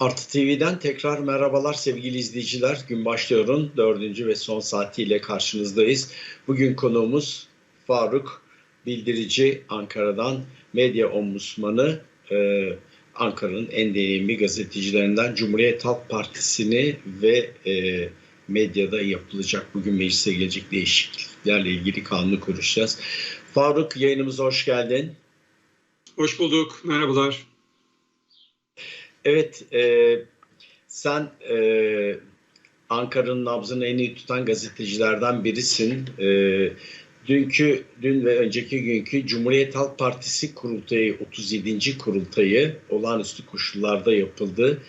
Artı TV'den tekrar merhabalar sevgili izleyiciler. Gün başlıyorun dördüncü ve son saatiyle karşınızdayız. Bugün konuğumuz Faruk Bildirici Ankara'dan medya ombudsmanı. Ee, Ankara'nın en deneyimli gazetecilerinden Cumhuriyet Halk Partisi'ni ve e, medyada yapılacak bugün meclise gelecek değişikliklerle ilgili kanunu konuşacağız. Faruk yayınımıza hoş geldin. Hoş bulduk, merhabalar. Evet, e, sen e, Ankara'nın nabzını en iyi tutan gazetecilerden birisin. E, dünkü, dün ve önceki günkü Cumhuriyet Halk Partisi kurultayı, 37. kurultayı olağanüstü koşullarda yapıldı.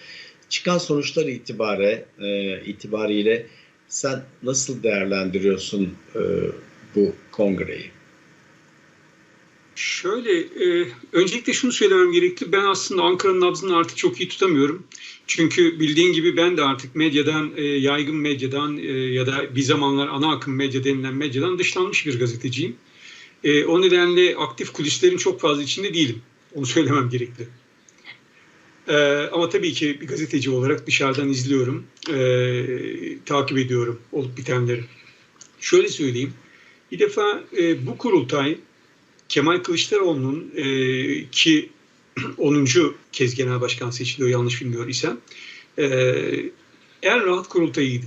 Çıkan sonuçlar itibare, e, itibariyle sen nasıl değerlendiriyorsun e, bu kongreyi? Şöyle, e, öncelikle şunu söylemem gerekli. Ben aslında Ankara'nın nabzını artık çok iyi tutamıyorum. Çünkü bildiğin gibi ben de artık medyadan, e, yaygın medyadan e, ya da bir zamanlar ana akım medya denilen medyadan dışlanmış bir gazeteciyim. E, o nedenle aktif kulislerin çok fazla içinde değilim. Onu söylemem gerekli. E, ama tabii ki bir gazeteci olarak dışarıdan izliyorum, e, takip ediyorum olup bitenleri. Şöyle söyleyeyim. Bir defa e, bu kurultay Kemal Kılıçdaroğlu'nun e, ki 10. kez genel başkan seçiliyor yanlış bilmiyor isem e, en rahat kurultayıydı.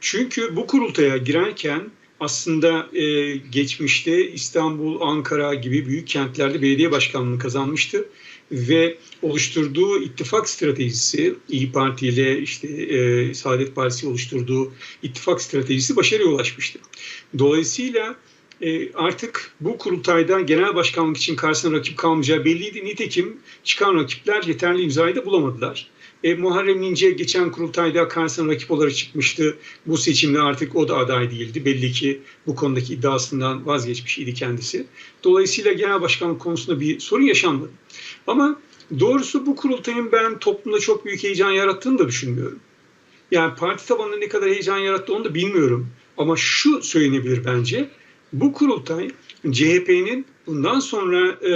Çünkü bu kurultaya girerken aslında e, geçmişte İstanbul, Ankara gibi büyük kentlerde belediye başkanlığını kazanmıştı ve oluşturduğu ittifak stratejisi İyi Parti ile işte e, Saadet Partisi oluşturduğu ittifak stratejisi başarıya ulaşmıştı. Dolayısıyla e, artık bu kurultayda genel başkanlık için karşısına rakip kalmayacağı belliydi. Nitekim çıkan rakipler yeterli imzayı da bulamadılar. E, Muharrem İnce geçen kurultayda karşısına rakip olarak çıkmıştı. Bu seçimde artık o da aday değildi. Belli ki bu konudaki iddiasından vazgeçmiş idi kendisi. Dolayısıyla genel başkanlık konusunda bir sorun yaşanmadı. Ama doğrusu bu kurultayın ben toplumda çok büyük heyecan yarattığını da düşünmüyorum. Yani parti tabanında ne kadar heyecan yarattı onu da bilmiyorum. Ama şu söylenebilir bence bu kurultay CHP'nin bundan sonra e,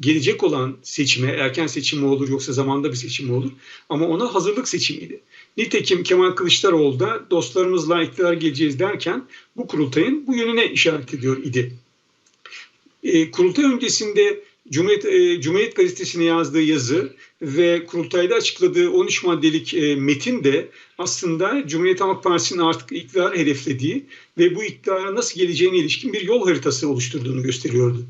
gelecek olan seçime, erken seçim mi olur yoksa zamanda bir seçim mi olur ama ona hazırlık seçimiydi. Nitekim Kemal Kılıçdaroğlu da dostlarımızla iktidar geleceğiz derken bu kurultayın bu yönüne işaret ediyor idi. E, kurultay öncesinde Cumhuriyet, e, Cumhuriyet Gazetesi'ne yazdığı yazı ve kurultayda açıkladığı 13 maddelik e, metin de aslında Cumhuriyet Halk Partisi'nin artık iktidar hedeflediği ve bu iktidara nasıl geleceğine ilişkin bir yol haritası oluşturduğunu gösteriyordu.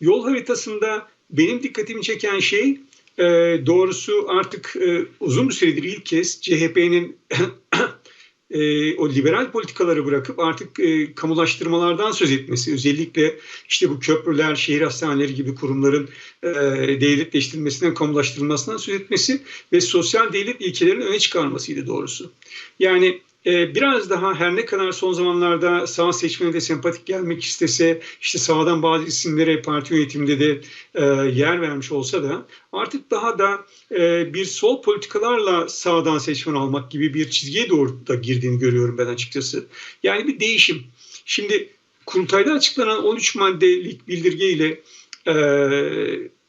Yol haritasında benim dikkatimi çeken şey e, doğrusu artık e, uzun bir süredir ilk kez CHP'nin e, o liberal politikaları bırakıp artık e, kamulaştırmalardan söz etmesi, özellikle işte bu köprüler, şehir hastaneleri gibi kurumların e, devletleştirilmesinden, kamulaştırılmasından söz etmesi ve sosyal devlet ilkelerini öne çıkarmasıydı doğrusu. Yani ee, biraz daha her ne kadar son zamanlarda sağ seçmene de sempatik gelmek istese işte sağdan bazı isimlere parti yönetiminde de e, yer vermiş olsa da artık daha da e, bir sol politikalarla sağdan seçmen almak gibi bir çizgiye doğru da girdiğini görüyorum ben açıkçası. Yani bir değişim. Şimdi kurultayda açıklanan 13 maddelik bildirge ile e,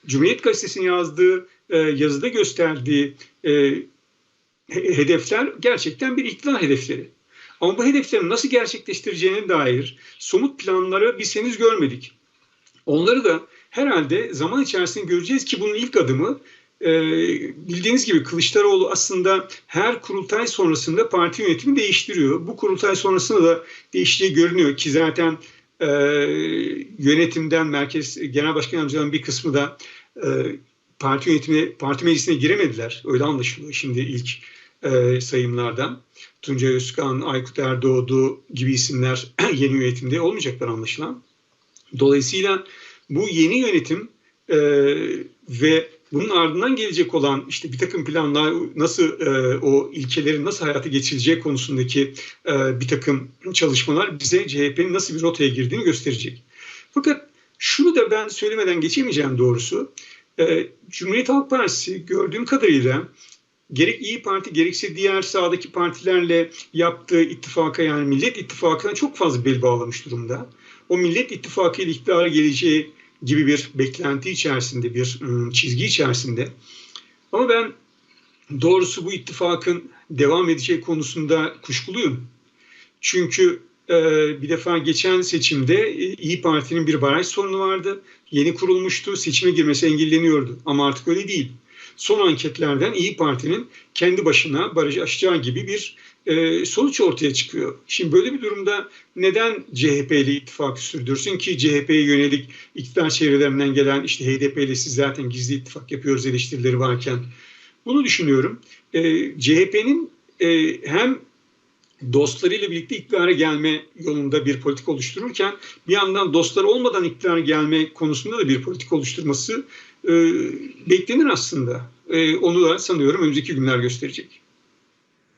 Cumhuriyet Gazetesi'nin yazdığı yazıda gösterdiği hedefler gerçekten bir iktidar hedefleri. Ama bu hedeflerin nasıl gerçekleştireceğine dair somut planları biz henüz görmedik. Onları da herhalde zaman içerisinde göreceğiz ki bunun ilk adımı e, bildiğiniz gibi Kılıçdaroğlu aslında her kurultay sonrasında parti yönetimi değiştiriyor. Bu kurultay sonrasında da değiştiği görünüyor ki zaten e, yönetimden merkez genel başkan yardımcılarının bir kısmı da e, parti yönetimine, parti meclisine giremediler. Öyle anlaşılıyor şimdi ilk e, sayımlardan. Tuncay Özkan, Aykut Erdoğdu gibi isimler yeni yönetimde olmayacaklar anlaşılan. Dolayısıyla bu yeni yönetim e, ve bunun ardından gelecek olan işte bir takım planlar nasıl e, o ilkelerin nasıl hayata geçirileceği konusundaki e, bir takım çalışmalar bize CHP'nin nasıl bir rotaya girdiğini gösterecek. Fakat şunu da ben söylemeden geçemeyeceğim doğrusu. E, Cumhuriyet Halk Partisi gördüğüm kadarıyla gerek İyi Parti gerekse diğer sağdaki partilerle yaptığı ittifaka yani Millet İttifakı'na çok fazla bel bağlamış durumda. O Millet İttifakı ile iktidara geleceği gibi bir beklenti içerisinde, bir ıı, çizgi içerisinde. Ama ben doğrusu bu ittifakın devam edeceği konusunda kuşkuluyum. Çünkü e, bir defa geçen seçimde e, İyi Parti'nin bir baraj sorunu vardı. Yeni kurulmuştu, seçime girmesi engelleniyordu. Ama artık öyle değil. Son anketlerden İyi Parti'nin kendi başına barajı aşacağı gibi bir e, sonuç ortaya çıkıyor. Şimdi böyle bir durumda neden CHP ile ittifakı sürdürsün ki CHP'ye yönelik iktidar çevrelerinden gelen işte HDP ile siz zaten gizli ittifak yapıyoruz eleştirileri varken bunu düşünüyorum. E, CHP'nin e, hem dostlarıyla birlikte iktidara gelme yolunda bir politik oluştururken bir yandan dostlar olmadan iktidara gelme konusunda da bir politik oluşturması e, beklenir aslında. E, onu da sanıyorum önümüzdeki günler gösterecek.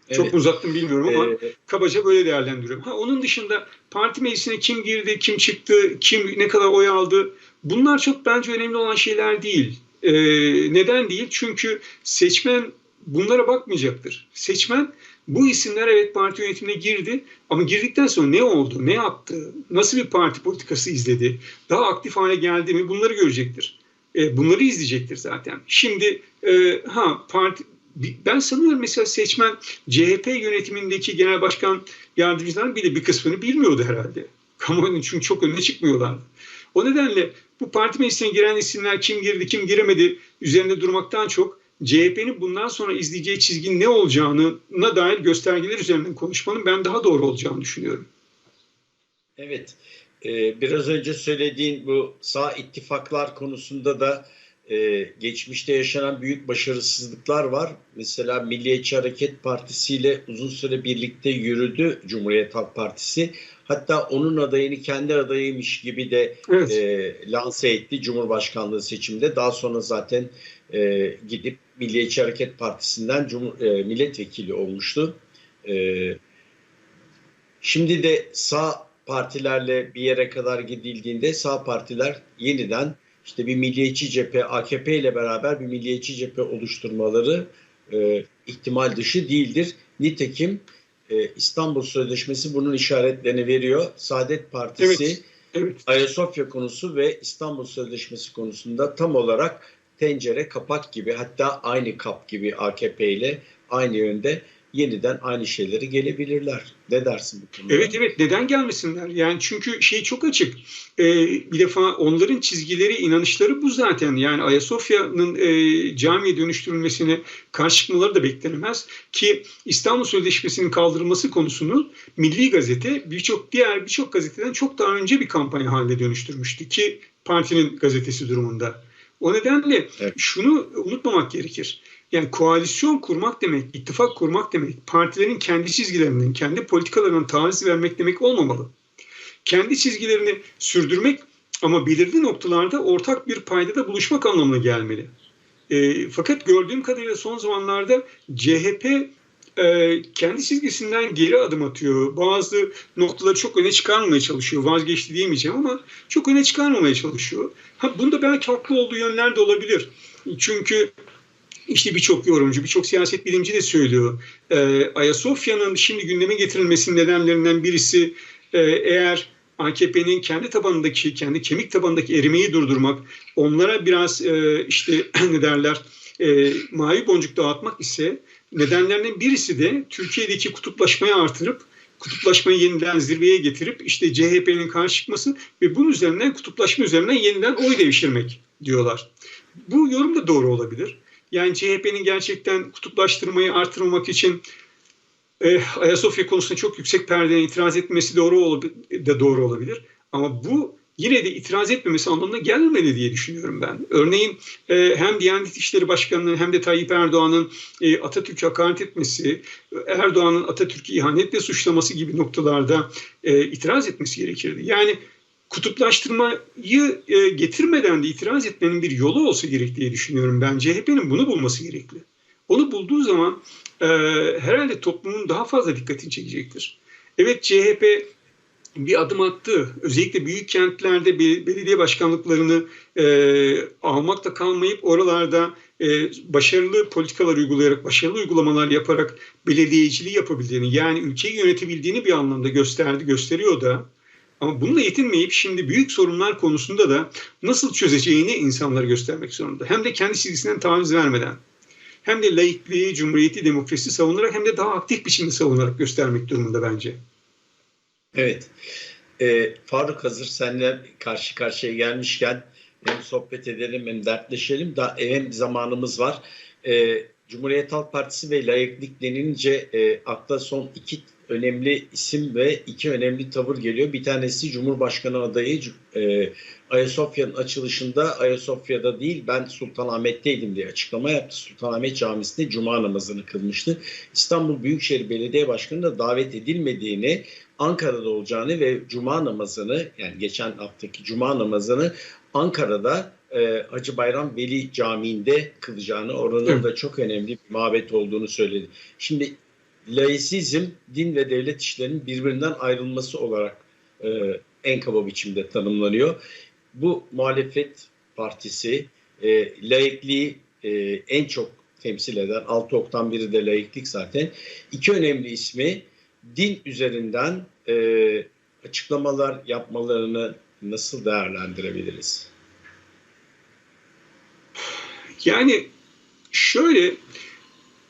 Evet. Çok uzattım bilmiyorum ama ee, kabaca böyle değerlendiriyorum. Ha, onun dışında parti meclisine kim girdi, kim çıktı, kim ne kadar oy aldı bunlar çok bence önemli olan şeyler değil. Ee, neden değil? Çünkü seçmen bunlara bakmayacaktır. Seçmen bu isimler evet parti yönetimine girdi ama girdikten sonra ne oldu, ne yaptı, nasıl bir parti politikası izledi, daha aktif hale geldi mi bunları görecektir. E, bunları izleyecektir zaten. Şimdi e, ha parti ben sanıyorum mesela seçmen CHP yönetimindeki genel başkan yardımcıların bile bir kısmını bilmiyordu herhalde. Kamuoyunun çünkü çok önüne çıkmıyorlardı. O nedenle bu parti meclisine giren isimler kim girdi kim giremedi üzerinde durmaktan çok CHP'nin bundan sonra izleyeceği çizgin ne olacağına dair göstergeler üzerinden konuşmanın ben daha doğru olacağını düşünüyorum. Evet. Ee, biraz önce söylediğin bu sağ ittifaklar konusunda da e, geçmişte yaşanan büyük başarısızlıklar var. Mesela Milliyetçi Hareket Partisi ile uzun süre birlikte yürüdü Cumhuriyet Halk Partisi. Hatta onun adayını kendi adayıymış gibi de evet. e, lanse etti Cumhurbaşkanlığı seçiminde. Daha sonra zaten e, gidip Milliyetçi Hareket Partisi'nden Cumhur, e, milletvekili olmuştu. E, şimdi de sağ partilerle bir yere kadar gidildiğinde sağ partiler yeniden işte bir milliyetçi cephe, AKP ile beraber bir milliyetçi cephe oluşturmaları e, ihtimal dışı değildir. Nitekim e, İstanbul Sözleşmesi bunun işaretlerini veriyor. Saadet Partisi evet, evet. Ayasofya konusu ve İstanbul Sözleşmesi konusunda tam olarak tencere kapak gibi hatta aynı kap gibi AKP ile aynı yönde yeniden aynı şeyleri gelebilirler. Ne dersin bu konuda? Evet evet neden gelmesinler? Yani çünkü şey çok açık. Ee, bir defa onların çizgileri, inanışları bu zaten. Yani Ayasofya'nın e, camiye dönüştürülmesine karşı çıkmaları da beklenemez. Ki İstanbul Sözleşmesi'nin kaldırılması konusunu Milli Gazete birçok diğer birçok gazeteden çok daha önce bir kampanya haline dönüştürmüştü ki partinin gazetesi durumunda. O nedenle evet. şunu unutmamak gerekir. Yani koalisyon kurmak demek, ittifak kurmak demek, partilerin kendi çizgilerinden, kendi politikalarından taviz vermek demek olmamalı. Kendi çizgilerini sürdürmek ama belirli noktalarda ortak bir paydada buluşmak anlamına gelmeli. E, fakat gördüğüm kadarıyla son zamanlarda CHP e, kendi çizgisinden geri adım atıyor. Bazı noktaları çok öne çıkarmamaya çalışıyor. Vazgeçti diyemeyeceğim ama çok öne çıkarmamaya çalışıyor. Ha, bunda belki haklı olduğu yönler de olabilir. Çünkü işte birçok yorumcu, birçok siyaset bilimci de söylüyor. E, Ayasofya'nın şimdi gündeme getirilmesinin nedenlerinden birisi e, eğer AKP'nin kendi tabanındaki, kendi kemik tabanındaki erimeyi durdurmak, onlara biraz e, işte ne derler e, mavi boncuk dağıtmak ise nedenlerinin birisi de Türkiye'deki kutuplaşmayı artırıp kutuplaşmayı yeniden zirveye getirip işte CHP'nin karşı çıkması ve bunun üzerinden kutuplaşma üzerinden yeniden oy devşirmek diyorlar. Bu yorum da doğru olabilir. Yani CHP'nin gerçekten kutuplaştırmayı artırmamak için e, Ayasofya konusunda çok yüksek perdeye itiraz etmesi doğru da doğru olabilir. Ama bu yine de itiraz etmemesi anlamına gelmedi diye düşünüyorum ben. Örneğin e, hem Diyanet İşleri Başkanı'nın hem de Tayyip Erdoğan'ın e, Atatürk'e hakaret etmesi, Erdoğan'ın Atatürk'ü ihanetle suçlaması gibi noktalarda e, itiraz etmesi gerekirdi. Yani kutuplaştırmayı e, getirmeden de itiraz etmenin bir yolu olsa gerek diye düşünüyorum ben. CHP'nin bunu bulması gerekli. Onu bulduğu zaman e, herhalde toplumun daha fazla dikkatini çekecektir. Evet CHP bir adım attı. Özellikle büyük kentlerde belediye başkanlıklarını e, almakta kalmayıp oralarda e, başarılı politikalar uygulayarak, başarılı uygulamalar yaparak belediyeciliği yapabildiğini, yani ülkeyi yönetebildiğini bir anlamda gösterdi, gösteriyor da. Ama bununla yetinmeyip şimdi büyük sorunlar konusunda da nasıl çözeceğini insanlara göstermek zorunda. Hem de kendi çizgisinden taviz vermeden. hem de laikliği, cumhuriyeti, demokrasi savunarak hem de daha aktif biçimde savunarak göstermek durumunda bence. Evet. Ee, Faruk hazır seninle karşı karşıya gelmişken hem sohbet edelim hem dertleşelim. Da, hem zamanımız var. Ee, Cumhuriyet Halk Partisi ve layıklık denince e, akla son iki önemli isim ve iki önemli tavır geliyor. Bir tanesi Cumhurbaşkanı adayı e, Ayasofya'nın açılışında Ayasofya'da değil ben Sultanahmet'teydim diye açıklama yaptı. Sultanahmet Camisi'nde Cuma namazını kılmıştı. İstanbul Büyükşehir Belediye Başkanı da davet edilmediğini Ankara'da olacağını ve Cuma namazını yani geçen haftaki Cuma namazını Ankara'da e, Hacı Bayram Veli Camii'nde kılacağını, oranın da çok önemli bir mabet olduğunu söyledi. Şimdi laisizm din ve devlet işlerinin birbirinden ayrılması olarak e, en kaba biçimde tanımlanıyor. Bu muhalefet partisi e, laikliği e, en çok temsil eden, altı oktan biri de laiklik zaten. İki önemli ismi din üzerinden e, açıklamalar yapmalarını nasıl değerlendirebiliriz? Yani şöyle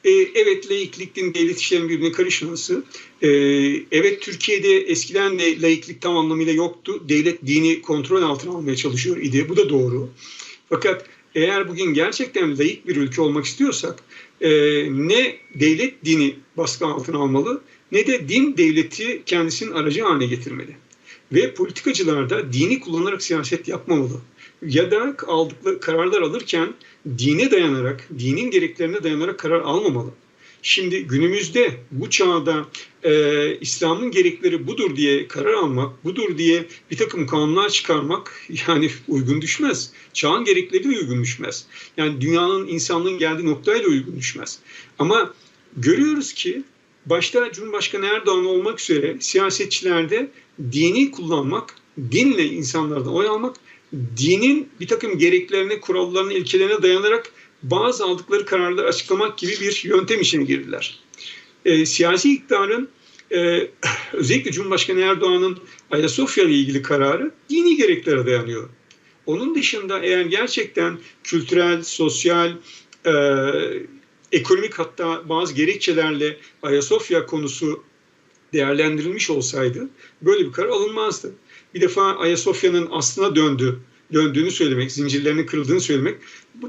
e, evet laikliktin devlet işlerinin birbirine karışması. E, evet Türkiye'de eskiden de laiklik tam anlamıyla yoktu. Devlet dini kontrol altına almaya çalışıyor idi. Bu da doğru. Fakat eğer bugün gerçekten laik bir ülke olmak istiyorsak e, ne devlet dini baskı altına almalı ne de din devleti kendisinin aracı haline getirmeli. Ve politikacılar da dini kullanarak siyaset yapmamalı. Ya da aldıkları kararlar alırken dine dayanarak, dinin gereklerine dayanarak karar almamalı. Şimdi günümüzde bu çağda e, İslam'ın gerekleri budur diye karar almak, budur diye bir takım kanunlar çıkarmak yani uygun düşmez. Çağın gerekleri de uygun düşmez. Yani dünyanın, insanlığın geldiği noktaya da uygun düşmez. Ama görüyoruz ki başta Cumhurbaşkanı Erdoğan olmak üzere siyasetçilerde dini kullanmak, dinle insanlardan oy almak, dinin bir takım gereklerine, kurallarına, ilkelerine dayanarak bazı aldıkları kararları açıklamak gibi bir yöntem içine girdiler. E, siyasi iktidarın e, özellikle Cumhurbaşkanı Erdoğan'ın Ayasofya ile ilgili kararı dini gereklere dayanıyor. Onun dışında eğer gerçekten kültürel, sosyal, e, ekonomik hatta bazı gerekçelerle Ayasofya konusu değerlendirilmiş olsaydı böyle bir karar alınmazdı. Bir defa Ayasofya'nın aslına döndü, döndüğünü söylemek, zincirlerinin kırıldığını söylemek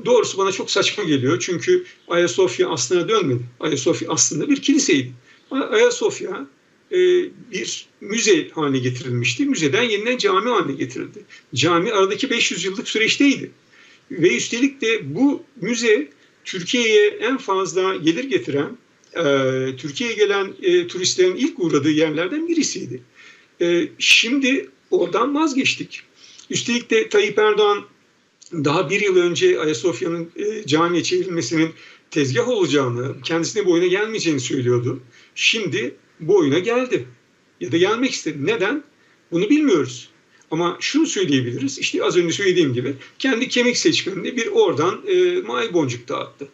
doğrusu bana çok saçma geliyor. Çünkü Ayasofya aslına dönmedi. Ayasofya aslında bir kiliseydi. Ayasofya e, bir müze haline getirilmişti. Müzeden yeniden cami haline getirildi. Cami aradaki 500 yıllık süreçteydi. Ve üstelik de bu müze Türkiye'ye en fazla gelir getiren, e, Türkiye'ye gelen e, turistlerin ilk uğradığı yerlerden birisiydi. E, şimdi oradan vazgeçtik. Üstelik de Tayyip Erdoğan daha bir yıl önce Ayasofya'nın e, camiye çevrilmesinin tezgah olacağını, kendisine bu oyuna gelmeyeceğini söylüyordu. Şimdi bu oyuna geldi. Ya da gelmek istedi. Neden? Bunu bilmiyoruz. Ama şunu söyleyebiliriz. İşte az önce söylediğim gibi kendi kemik seçmenine bir oradan e, may boncuk dağıttı.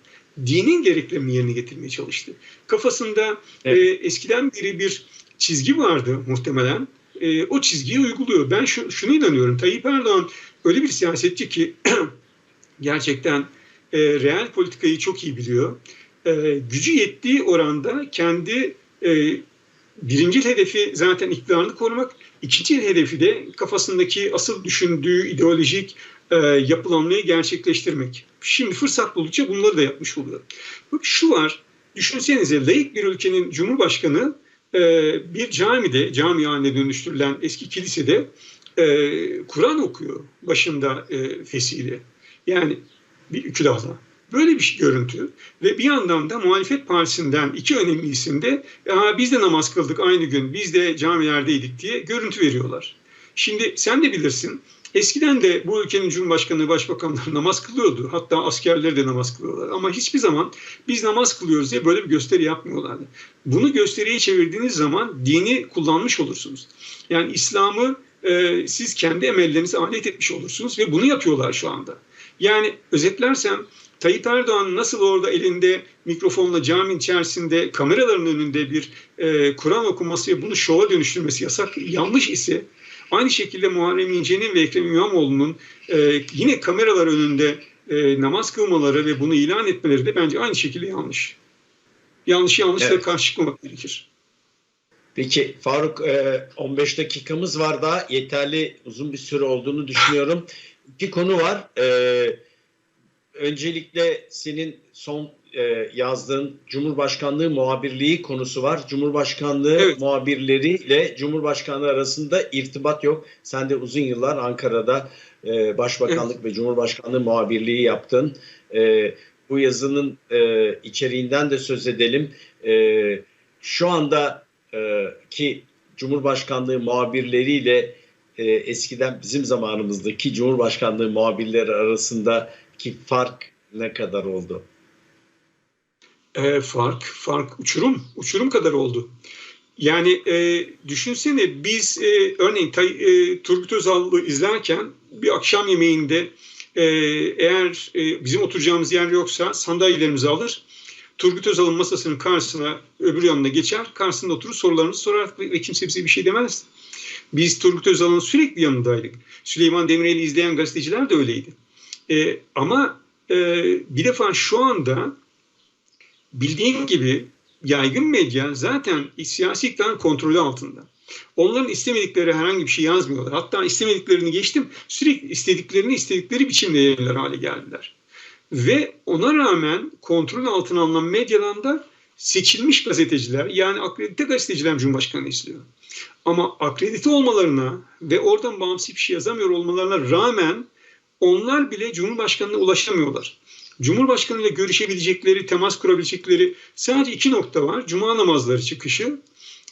Dinin gereklerini yerine getirmeye çalıştı. Kafasında e, evet. e, eskiden beri bir çizgi vardı muhtemelen. E, o çizgiyi uyguluyor. Ben şu, şunu inanıyorum. Tayyip Erdoğan öyle bir siyasetçi ki gerçekten e, reel politikayı çok iyi biliyor. E, gücü yettiği oranda kendi e, birinci hedefi zaten iktidarını korumak. İkinci hedefi de kafasındaki asıl düşündüğü ideolojik e, yapılanmayı gerçekleştirmek. Şimdi fırsat buldukça bunları da yapmış oluyor. Bak şu var, düşünsenize layık bir ülkenin cumhurbaşkanı bir camide, cami haline dönüştürülen eski kilisede e, Kur'an okuyor başında e, fesiyle. Yani bir külahla. Böyle bir görüntü ve bir yandan da muhalefet partisinden iki önemli isim de biz de namaz kıldık aynı gün, biz de camilerdeydik diye görüntü veriyorlar. Şimdi sen de bilirsin eskiden de bu ülkenin cumhurbaşkanı, başbakanları namaz kılıyordu. Hatta askerleri de namaz kılıyorlar. Ama hiçbir zaman biz namaz kılıyoruz diye böyle bir gösteri yapmıyorlardı. Bunu gösteriye çevirdiğiniz zaman dini kullanmış olursunuz. Yani İslam'ı e, siz kendi emellerinize alet etmiş olursunuz ve bunu yapıyorlar şu anda. Yani özetlersem Tayyip Erdoğan nasıl orada elinde mikrofonla cami içerisinde kameraların önünde bir e, Kur'an okuması ve bunu şova dönüştürmesi yasak yanlış ise aynı şekilde Muharrem İnce'nin ve Ekrem İmamoğlu'nun e, yine kameralar önünde e, namaz kılmaları ve bunu ilan etmeleri de bence aynı şekilde yanlış. Yanlış yanlışla Evet. karşı çıkmamak gerekir. Peki Faruk e, 15 dakikamız var daha yeterli uzun bir süre olduğunu düşünüyorum. İki konu var. E, öncelikle senin son e, yazdığın Cumhurbaşkanlığı muhabirliği konusu var. Cumhurbaşkanlığı Evet. muhabirleriyle Cumhurbaşkanlığı arasında irtibat yok. Sen de uzun yıllar Ankara'da e, Başbakanlık ve Cumhurbaşkanlığı muhabirliği yaptın. E, bu yazının e, içeriğinden de söz edelim. E, şu anda e, ki Cumhurbaşkanlığı muhabirleriyle e, eskiden bizim zamanımızdaki Cumhurbaşkanlığı muhabirleri arasındaki fark ne kadar oldu? E, fark, fark uçurum, uçurum kadar oldu. Yani e, düşünsene biz e, örneğin Tay, e, Turgut Özal'ı izlerken bir akşam yemeğinde e, eğer e, bizim oturacağımız yer yoksa sandalyelerimizi alır. Turgut Özal'ın masasının karşısına öbür yanına geçer. Karşısında oturur sorularımızı sorar ve, ve kimse bize bir şey demez. Biz Turgut Özal'ın sürekli yanındaydık. Süleyman Demirel'i izleyen gazeteciler de öyleydi. E, ama e, bir defa şu anda bildiğin gibi yaygın medya zaten siyasi iktidarın kontrolü altında. Onların istemedikleri herhangi bir şey yazmıyorlar. Hatta istemediklerini geçtim sürekli istediklerini istedikleri biçimde yayınlar hale geldiler. Ve ona rağmen kontrol altına alınan medyadan da seçilmiş gazeteciler yani akredite gazeteciler Cumhurbaşkanı izliyor. Ama akredite olmalarına ve oradan bağımsız bir şey yazamıyor olmalarına rağmen onlar bile Cumhurbaşkanı'na ulaşamıyorlar. Cumhurbaşkanı ile görüşebilecekleri, temas kurabilecekleri sadece iki nokta var. Cuma namazları çıkışı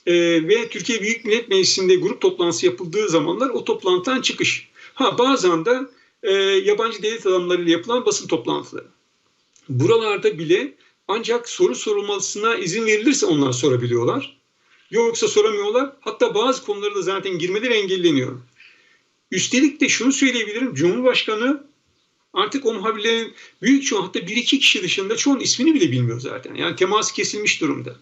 e, ve Türkiye Büyük Millet Meclisi'nde grup toplantısı yapıldığı zamanlar o toplantıdan çıkış. Ha bazen de e, yabancı devlet adamlarıyla yapılan basın toplantıları. Buralarda bile ancak soru sorulmasına izin verilirse onlar sorabiliyorlar. Yoksa soramıyorlar. Hatta bazı konularda zaten girmeleri engelleniyor. Üstelik de şunu söyleyebilirim. Cumhurbaşkanı artık o muhabirlerin büyük çoğu hatta bir iki kişi dışında çoğunun ismini bile bilmiyor zaten. Yani temas kesilmiş durumda.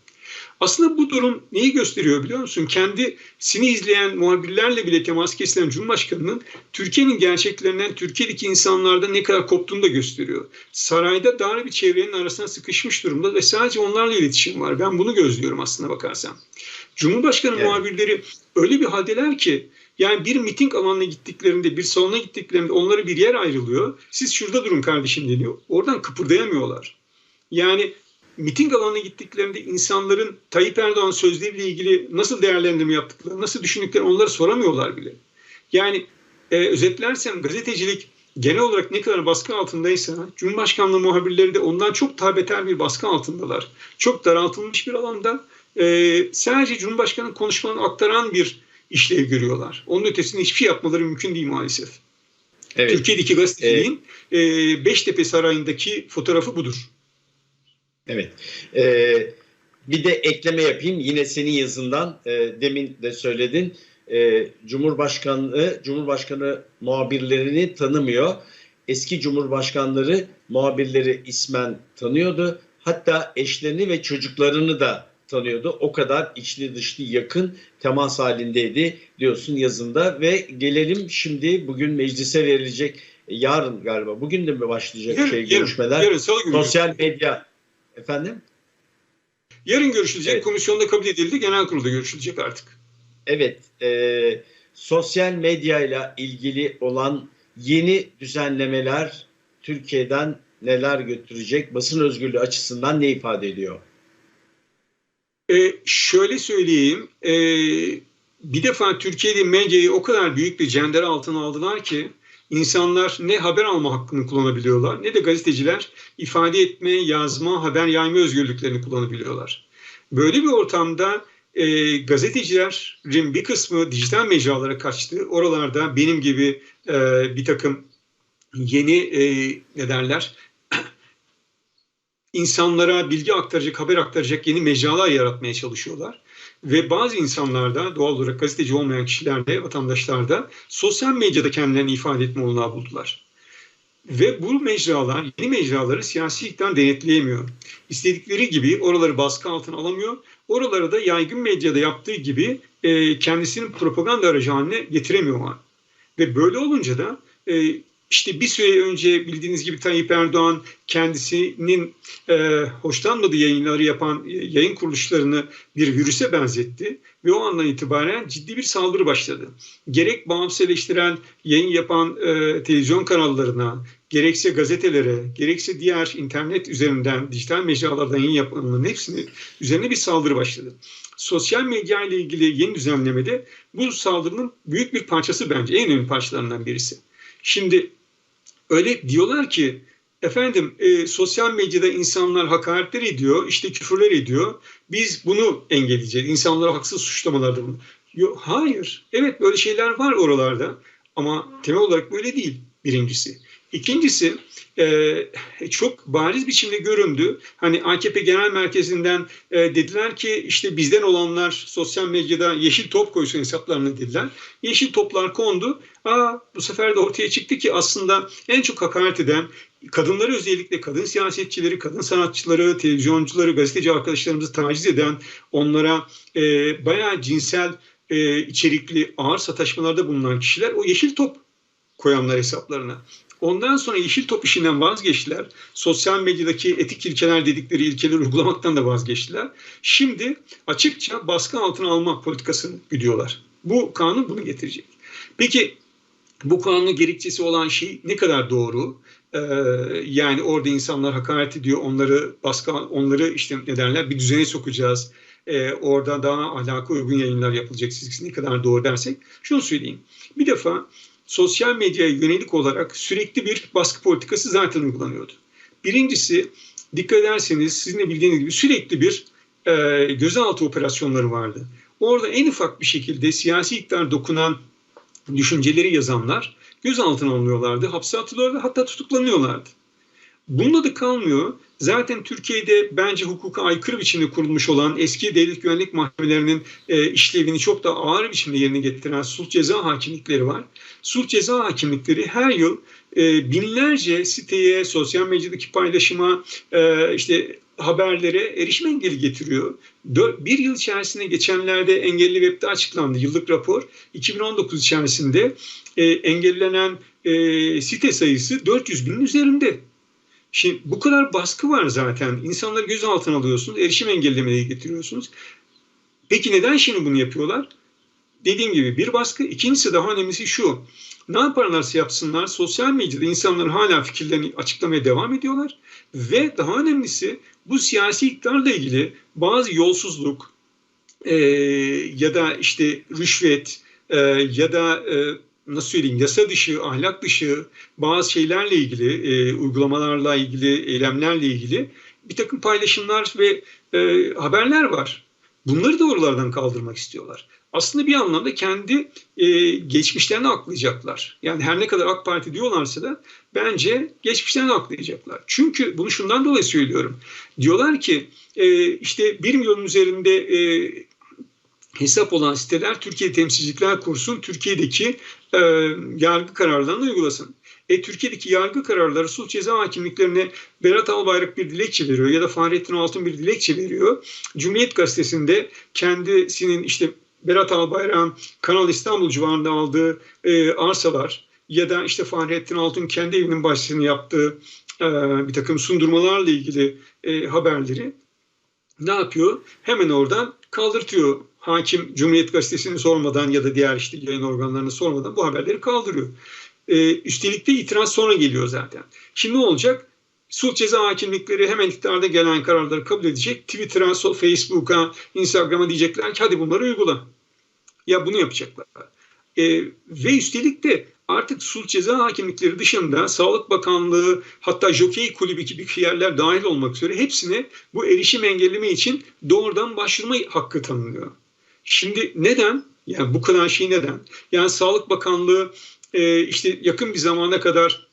Aslında bu durum neyi gösteriyor biliyor musun? Kendisini izleyen muhabirlerle bile temas kesilen Cumhurbaşkanı'nın Türkiye'nin gerçeklerinden, Türkiye'deki insanlardan ne kadar koptuğunu da gösteriyor. Sarayda dar bir çevrenin arasına sıkışmış durumda ve sadece onlarla iletişim var. Ben bunu gözlüyorum aslına bakarsan. Cumhurbaşkanı Evet. muhabirleri öyle bir haldeler ki yani bir miting alanına gittiklerinde, bir salona gittiklerinde onlara bir yer ayrılıyor. Siz şurada durun kardeşim deniyor. Oradan kıpırdayamıyorlar. Yani miting alanına gittiklerinde insanların Tayyip Erdoğan sözleriyle ilgili nasıl değerlendirme yaptıkları, nasıl düşündüklerini onları soramıyorlar bile. Yani e, özetlersem gazetecilik genel olarak ne kadar baskı altındaysa Cumhurbaşkanlığı muhabirleri de ondan çok daha beter bir baskı altındalar. Çok daraltılmış bir alanda e, sadece Cumhurbaşkanı'nın konuşmalarını aktaran bir işlev görüyorlar. Onun ötesinde hiçbir şey yapmaları mümkün değil maalesef. Evet. Türkiye'deki gazeteciliğin e, Beştepe Sarayı'ndaki fotoğrafı budur. Evet. Ee, bir de ekleme yapayım. Yine senin yazından e, demin de söyledin. E, Cumhurbaşkanı Cumhurbaşkanı muhabirlerini tanımıyor. Eski cumhurbaşkanları muhabirleri ismen tanıyordu. Hatta eşlerini ve çocuklarını da tanıyordu. O kadar içli dışlı yakın temas halindeydi diyorsun yazında ve gelelim şimdi bugün meclise verilecek yarın galiba bugün de mi başlayacak Yarın, şey yarın, görüşmeler? yarın salı günü. Sosyal medya efendim? Yarın görüşülecek, Evet. komisyonda kabul edildi, genel kurulda görüşülecek artık. Evet, e, sosyal medyayla ilgili olan yeni düzenlemeler Türkiye'den neler götürecek? Basın özgürlüğü açısından ne ifade ediyor? E, şöyle söyleyeyim, e, bir defa Türkiye'de medyayı o kadar büyük bir cendere altına aldılar ki insanlar ne haber alma hakkını kullanabiliyorlar ne de gazeteciler ifade etme, yazma, haber yayma özgürlüklerini kullanabiliyorlar. Böyle bir ortamda e, gazetecilerin bir kısmı dijital mecralara kaçtı. Oralarda benim gibi e, bir takım yeni e, ne derler insanlara bilgi aktaracak, haber aktaracak yeni mecralar yaratmaya çalışıyorlar. Ve bazı insanlar da doğal olarak gazeteci olmayan kişiler de, vatandaşlar da sosyal medyada kendilerini ifade etme olanağı buldular. Ve bu mecralar, yeni mecraları siyasi iktidar denetleyemiyor. İstedikleri gibi oraları baskı altına alamıyor. Oraları da yaygın medyada yaptığı gibi e, kendisinin propaganda aracı haline getiremiyorlar. Ve böyle olunca da e, işte bir süre önce bildiğiniz gibi Tayyip Erdoğan kendisinin e, hoşlanmadığı yayınları yapan yayın kuruluşlarını bir virüse benzetti ve o andan itibaren ciddi bir saldırı başladı. Gerek bağımsız eleştiren yayın yapan e, televizyon kanallarına, gerekse gazetelere, gerekse diğer internet üzerinden, dijital mecralardan yayın yapanların hepsini üzerine bir saldırı başladı. Sosyal medya ile ilgili yeni düzenlemede bu saldırının büyük bir parçası bence en önemli parçalarından birisi. Şimdi öyle diyorlar ki efendim e, sosyal medyada insanlar hakaretler ediyor, işte küfürler ediyor. Biz bunu engelleyeceğiz. İnsanlara haksız suçlamalarda bunu. Yok, hayır. Evet böyle şeyler var oralarda ama temel olarak böyle değil birincisi. İkincisi e, çok bariz biçimde göründü. Hani AKP Genel Merkezi'nden e, dediler ki işte bizden olanlar sosyal medyada yeşil top koysun hesaplarına dediler. Yeşil toplar kondu. Aa, bu sefer de ortaya çıktı ki aslında en çok hakaret eden kadınları özellikle kadın siyasetçileri, kadın sanatçıları, televizyoncuları, gazeteci arkadaşlarımızı taciz eden, onlara e, bayağı cinsel e, içerikli ağır sataşmalarda bulunan kişiler o yeşil top koyanlar hesaplarına. Ondan sonra yeşil top işinden vazgeçtiler. Sosyal medyadaki etik ilkeler dedikleri ilkeleri uygulamaktan da vazgeçtiler. Şimdi açıkça baskı altına alma politikasını gidiyorlar. Bu kanun bunu getirecek. Peki bu kanunun gerekçesi olan şey ne kadar doğru? Ee, yani orada insanlar hakaret ediyor, onları baskı, onları işte ne derler bir düzene sokacağız. Ee, orada daha alaka uygun yayınlar yapılacak. Siz ne kadar doğru dersek şunu söyleyeyim. Bir defa sosyal medyaya yönelik olarak sürekli bir baskı politikası zaten uygulanıyordu. Birincisi dikkat ederseniz sizin de bildiğiniz gibi sürekli bir e, gözaltı operasyonları vardı. Orada en ufak bir şekilde siyasi iktidar dokunan düşünceleri yazanlar gözaltına alınıyorlardı, hapse atılıyorlardı hatta tutuklanıyorlardı. Bununla da kalmıyor. Zaten Türkiye'de bence hukuka aykırı biçimde kurulmuş olan eski devlet güvenlik mahkemelerinin e, işlevini çok da ağır biçimde yerine getiren sulh ceza hakimlikleri var. Sulh ceza hakimlikleri her yıl e, binlerce siteye, sosyal medyadaki paylaşıma, e, işte haberlere erişim engeli getiriyor. Bir yıl içerisinde geçenlerde engelli webde açıklandı yıllık rapor. 2019 içerisinde e, engellenen e, site sayısı 400 binin üzerinde. Şimdi bu kadar baskı var zaten. İnsanları gözaltına alıyorsunuz, erişim engellemeleri getiriyorsunuz. Peki neden şimdi bunu yapıyorlar? Dediğim gibi bir baskı. İkincisi daha önemlisi şu. Ne yaparlarsa yapsınlar sosyal medyada insanlar hala fikirlerini açıklamaya devam ediyorlar. Ve daha önemlisi bu siyasi iktidarla ilgili bazı yolsuzluk e, ya da işte rüşvet e, ya da e, nasıl söyleyeyim yasa dışı, ahlak dışı bazı şeylerle ilgili, e, uygulamalarla ilgili, eylemlerle ilgili bir takım paylaşımlar ve e, haberler var. Bunları da oralardan kaldırmak istiyorlar. Aslında bir anlamda kendi e, geçmişlerini aklayacaklar. Yani her ne kadar AK Parti diyorlarsa da bence geçmişlerini aklayacaklar. Çünkü bunu şundan dolayı söylüyorum. Diyorlar ki e, işte bir milyonun üzerinde e, hesap olan siteler Türkiye Temsilcilikler Kursu'nun Türkiye'deki e, yargı kararlarını uygulasın. E, Türkiye'deki yargı kararları sulh ceza hakimliklerine Berat Albayrak bir dilekçe veriyor ya da Fahrettin Altun bir dilekçe veriyor. Cumhuriyet Gazetesi'nde kendisinin işte Berat Albayrak'ın Kanal İstanbul civarında aldığı e, arsalar ya da işte Fahrettin Altun kendi evinin bahçesini yaptığı e, bir takım sundurmalarla ilgili e, haberleri ne yapıyor? Hemen oradan kaldırtıyor. Hakim Cumhuriyet Gazetesi'ni sormadan ya da diğer işte yayın organlarını sormadan bu haberleri kaldırıyor. Ee, üstelik de itiraz sonra geliyor zaten. Şimdi ne olacak? Sulh ceza hakimlikleri hemen iktidarda gelen kararları kabul edecek. Twitter'a, Facebook'a, Instagram'a diyecekler ki hadi bunları uygula. Ya bunu yapacaklar. Ee, ve üstelik de artık sulh ceza hakimlikleri dışında Sağlık Bakanlığı hatta Jockey Kulübü gibi yerler dahil olmak üzere hepsine bu erişim engelleme için doğrudan başvurma hakkı tanınıyor. Şimdi neden? Yani bu kadar şey neden? Yani Sağlık Bakanlığı e, işte yakın bir zamana kadar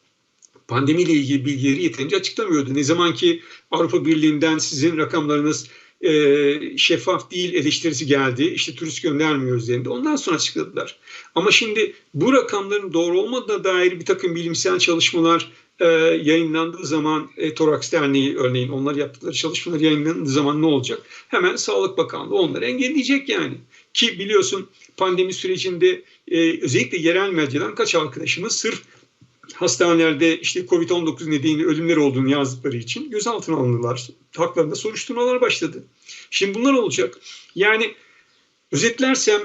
pandemiyle ilgili bilgileri yeterince açıklamıyordu. Ne zaman ki Avrupa Birliği'nden sizin rakamlarınız e, şeffaf değil eleştirisi geldi. İşte turist göndermiyoruz üzerinde. Ondan sonra açıkladılar. Ama şimdi bu rakamların doğru olmadığına dair bir takım bilimsel çalışmalar e, yayınlandığı zaman e, Toraks Derneği örneğin onlar yaptıkları çalışmalar yayınlandığı zaman ne olacak? Hemen Sağlık Bakanlığı onları engelleyecek yani. Ki biliyorsun pandemi sürecinde e, özellikle yerel medyadan kaç arkadaşımız sırf hastanelerde işte Covid-19 nedeniyle ölümler olduğunu yazdıkları için gözaltına alındılar. Haklarında soruşturmalar başladı. Şimdi bunlar olacak. Yani özetlersem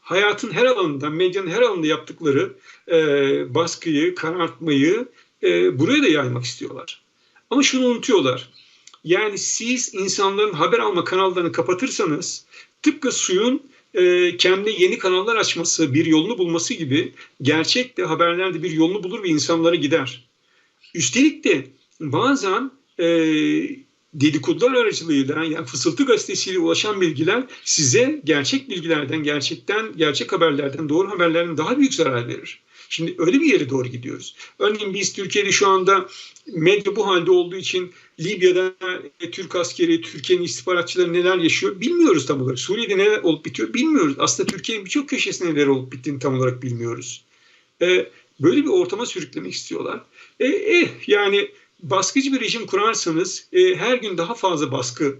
hayatın her alanında, medyanın her alanında yaptıkları e, baskıyı, karartmayı e, buraya da yaymak istiyorlar. Ama şunu unutuyorlar. Yani siz insanların haber alma kanallarını kapatırsanız tıpkı suyun e, kendi yeni kanallar açması, bir yolunu bulması gibi gerçek de haberlerde bir yolunu bulur ve insanlara gider. Üstelik de bazen e, dedikodular aracılığıyla yani fısıltı gazetesiyle ulaşan bilgiler size gerçek bilgilerden, gerçekten, gerçek haberlerden, doğru haberlerden daha büyük zarar verir. Şimdi öyle bir yere doğru gidiyoruz. Örneğin biz Türkiye'de şu anda medya bu halde olduğu için Libya'da Türk askeri, Türkiye'nin istihbaratçıları neler yaşıyor bilmiyoruz tam olarak. Suriye'de neler olup bitiyor bilmiyoruz. Aslında Türkiye'nin birçok köşesinde neler olup bittiğini tam olarak bilmiyoruz. Ee, böyle bir ortama sürüklemek istiyorlar. Ee, eh, yani baskıcı bir rejim kurarsanız e, her gün daha fazla baskı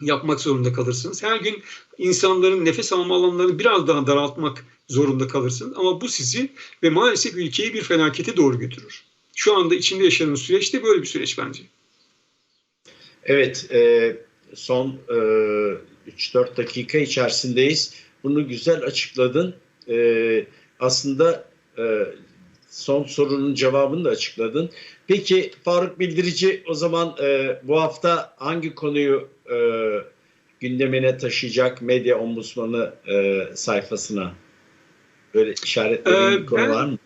yapmak zorunda kalırsınız. Her gün insanların nefes alma alanlarını biraz daha daraltmak zorunda kalırsınız. Ama bu sizi ve maalesef ülkeyi bir felakete doğru götürür. Şu anda içinde yaşadığımız süreç de böyle bir süreç bence. Evet, e, son e, 3-4 dakika içerisindeyiz. Bunu güzel açıkladın. E, aslında e, son sorunun cevabını da açıkladın. Peki Faruk Bildirici o zaman e, bu hafta hangi konuyu e, gündemine taşıyacak medya ombudsmanı e, sayfasına? Böyle işaretlediğin Ee, bir konu ben- var mı?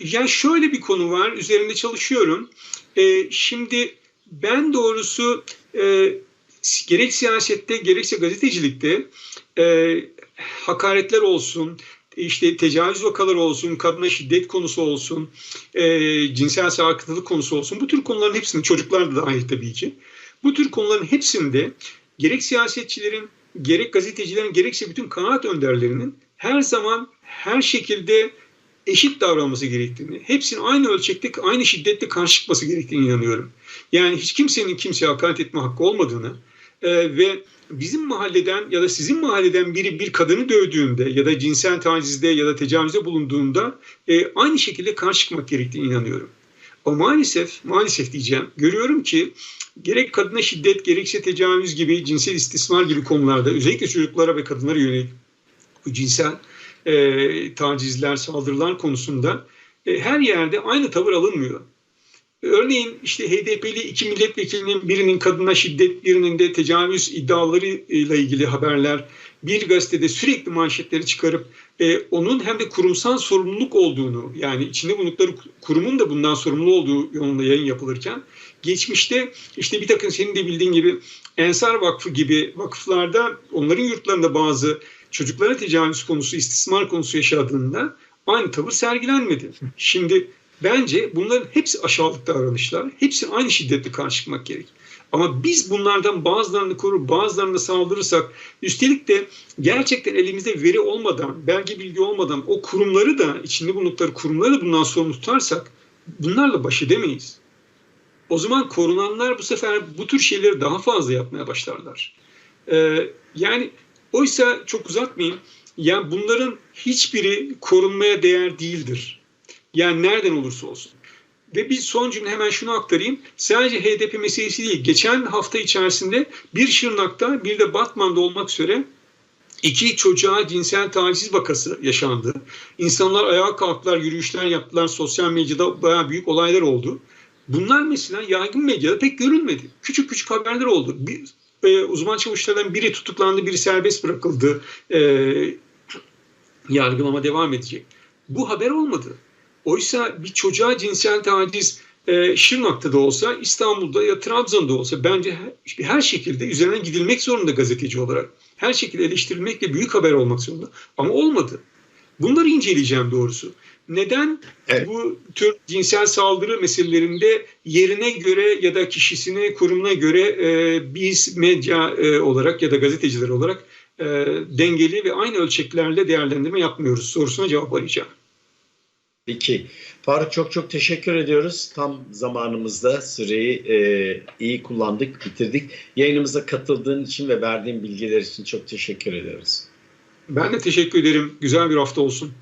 Ya şöyle bir konu var, üzerinde çalışıyorum. Ee, şimdi ben doğrusu e, gerek siyasette gerekse gazetecilikte e, hakaretler olsun, işte tecavüz vakaları olsun, kadına şiddet konusu olsun, e, cinsel sarkıntılık konusu olsun. Bu tür konuların hepsinde, çocuklar da dahil tabii ki. Bu tür konuların hepsinde gerek siyasetçilerin, gerek gazetecilerin, gerekse bütün kanaat önderlerinin her zaman her şekilde eşit davranması gerektiğini, hepsinin aynı ölçekte, aynı şiddette karşı çıkması gerektiğini inanıyorum. Yani hiç kimsenin kimseye hakaret etme hakkı olmadığını e, ve bizim mahalleden ya da sizin mahalleden biri bir kadını dövdüğünde ya da cinsel tacizde ya da tecavüze bulunduğunda e, aynı şekilde karşı çıkmak gerektiğini inanıyorum. Ama maalesef, maalesef diyeceğim, görüyorum ki gerek kadına şiddet, gerekse tecavüz gibi, cinsel istismar gibi konularda özellikle çocuklara ve kadınlara yönelik bu cinsel e, tacizler, saldırılar konusunda e, her yerde aynı tavır alınmıyor. Örneğin işte HDP'li iki milletvekilinin birinin kadına şiddet, birinin de tecavüz iddialarıyla ilgili haberler bir gazetede sürekli manşetleri çıkarıp e, onun hem de kurumsal sorumluluk olduğunu yani içinde bulundukları kurumun da bundan sorumlu olduğu yolunda yayın yapılırken geçmişte işte bir takım senin de bildiğin gibi Ensar Vakfı gibi vakıflarda onların yurtlarında bazı çocuklara tecavüz konusu, istismar konusu yaşadığında aynı tavır sergilenmedi. Şimdi bence bunların hepsi aşağılık davranışlar. Hepsi aynı şiddetle karşı çıkmak gerek. Ama biz bunlardan bazılarını korur, bazılarını saldırırsak, üstelik de gerçekten elimizde veri olmadan, belge bilgi olmadan o kurumları da, içinde bulundukları kurumları da bundan sorumlu tutarsak, bunlarla baş edemeyiz. O zaman korunanlar bu sefer bu tür şeyleri daha fazla yapmaya başlarlar. Ee, yani oysa çok uzatmayayım, yani bunların hiçbiri korunmaya değer değildir. Yani nereden olursa olsun. Ve bir son cümle hemen şunu aktarayım. Sadece HDP meselesi değil. Geçen hafta içerisinde bir Şırnak'ta bir de Batman'da olmak üzere iki çocuğa cinsel taciz vakası yaşandı. İnsanlar ayağa kalktılar, yürüyüşler yaptılar. Sosyal medyada bayağı büyük olaylar oldu. Bunlar mesela yaygın medyada pek görülmedi. Küçük küçük haberler oldu. Bir, e, uzman çavuşlardan biri tutuklandı, biri serbest bırakıldı. E, yargılama devam edecek. Bu haber olmadı. Oysa bir çocuğa cinsel taciz e, Şırnak'ta da olsa, İstanbul'da ya Trabzon'da olsa bence her, her şekilde üzerine gidilmek zorunda gazeteci olarak. Her şekilde eleştirilmek ve büyük haber olmak zorunda. Ama olmadı. Bunları inceleyeceğim doğrusu. Neden Evet. bu tür cinsel saldırı meselelerinde yerine göre ya da kişisine, kurumuna göre e, biz medya e, olarak ya da gazeteciler olarak e, dengeli ve aynı ölçeklerle değerlendirme yapmıyoruz sorusuna cevap arayacağım. Peki. Faruk çok çok teşekkür ediyoruz. Tam zamanımızda süreyi e, iyi kullandık, bitirdik. Yayınımıza katıldığın için ve verdiğin bilgiler için çok teşekkür ediyoruz. Ben de teşekkür ederim. Güzel bir hafta olsun.